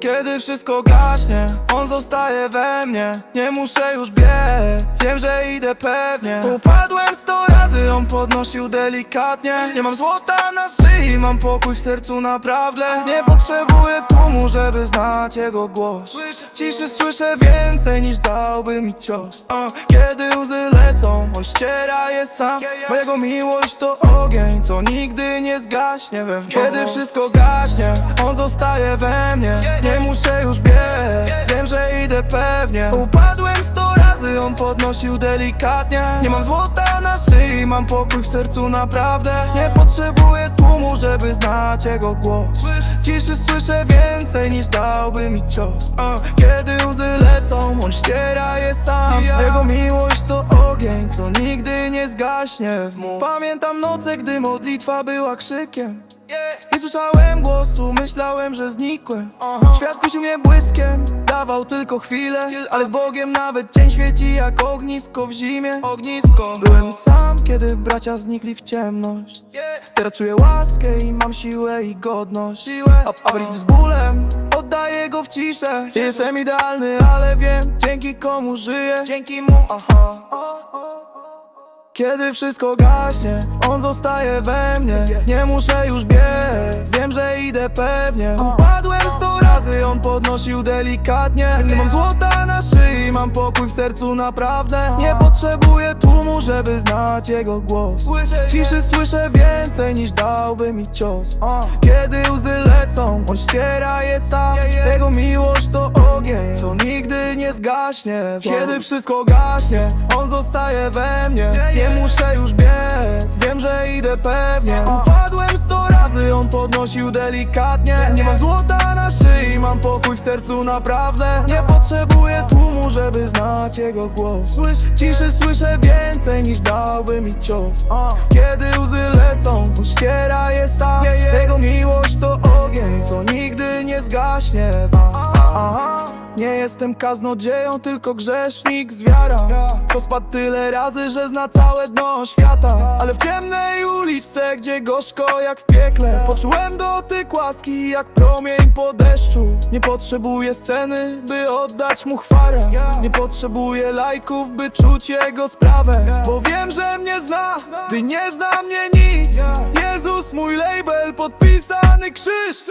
Kiedy wszystko gaśnie, on zostaje we mnie. Nie muszę już biec, wiem, że idę pewnie. Upadłem sto razy, on podnosił delikatnie. Nie mam złota na szyi, mam pokój w sercu naprawdę. Nie potrzebuję tłumu, żeby znać jego głos. Ciszy słyszę więcej niż dałby mi cios. Kiedy łzy lecą, on ściera je sam. Mojego miłość to on co nigdy nie zgaśnie we mnie Kiedy wszystko gaśnie, on zostaje we mnie Nie muszę już biec, wiem, że idę pewnie. Upadłem sto razy, on podnosił delikatnie. Nie mam złota na szyi, mam pokój w sercu naprawdę. Nie potrzebuję tłumu, żeby znać jego głos. Ciszy słyszę więcej niż dałby mi cios. Kiedy łzy lecą, on ściera nie Pamiętam noce, gdy modlitwa była krzykiem. Nie słyszałem głosu, myślałem, że znikłem Świat kusił mnie błyskiem, dawał tylko chwilę. Ale z Bogiem nawet dzień świeci jak ognisko w zimie. Ognisko. Byłem sam, kiedy bracia znikli w ciemność. Teraz czuję łaskę i mam siłę i godność. A, a z bólem oddaję go w ciszę. Nie Jestem idealny, ale wiem, dzięki komu żyję. Dzięki mu, aha kiedy wszystko gaśnie, on zostaje we mnie. Nie muszę już biec, wiem, że idę pewnie. Upadłem sto razy, on podnosił delikatnie. Nie mam złota na szyi, mam pokój w sercu naprawdę. Nie potrzebuję tłumu, żeby znać jego głos. Ciszy słyszę więcej niż dałby mi cios. Kiedy łzy lecą, on ściera je sam. Jego miłość to nie zgaśnie Kiedy wszystko gaśnie, on zostaje we mnie. Nie muszę już biec, wiem, że idę pewnie. Upadłem sto razy, on podnosił delikatnie. Nie mam złota na szyi, mam pokój w sercu naprawdę. Nie potrzebuję tłumu, żeby znać jego głos. Ciszy słyszę więcej niż dałby mi cios. Kiedy łzy lecą, ściera je sam. Jego miłość to ogień, co nigdy nie zgaśnie. Nie jestem kaznodzieją, tylko grzesznik z wiara Co spadł tyle razy, że zna całe dno świata. Ale w ciemnej uliczce, gdzie gorzko jak w piekle Poczułem dotyk łaski jak promień po deszczu. Nie potrzebuję sceny, by oddać mu chwałę Nie potrzebuję lajków, by czuć jego sprawę. Bo wiem, że mnie zna, gdy nie zna mnie nikt. Jezus mój label, podpisany krzyż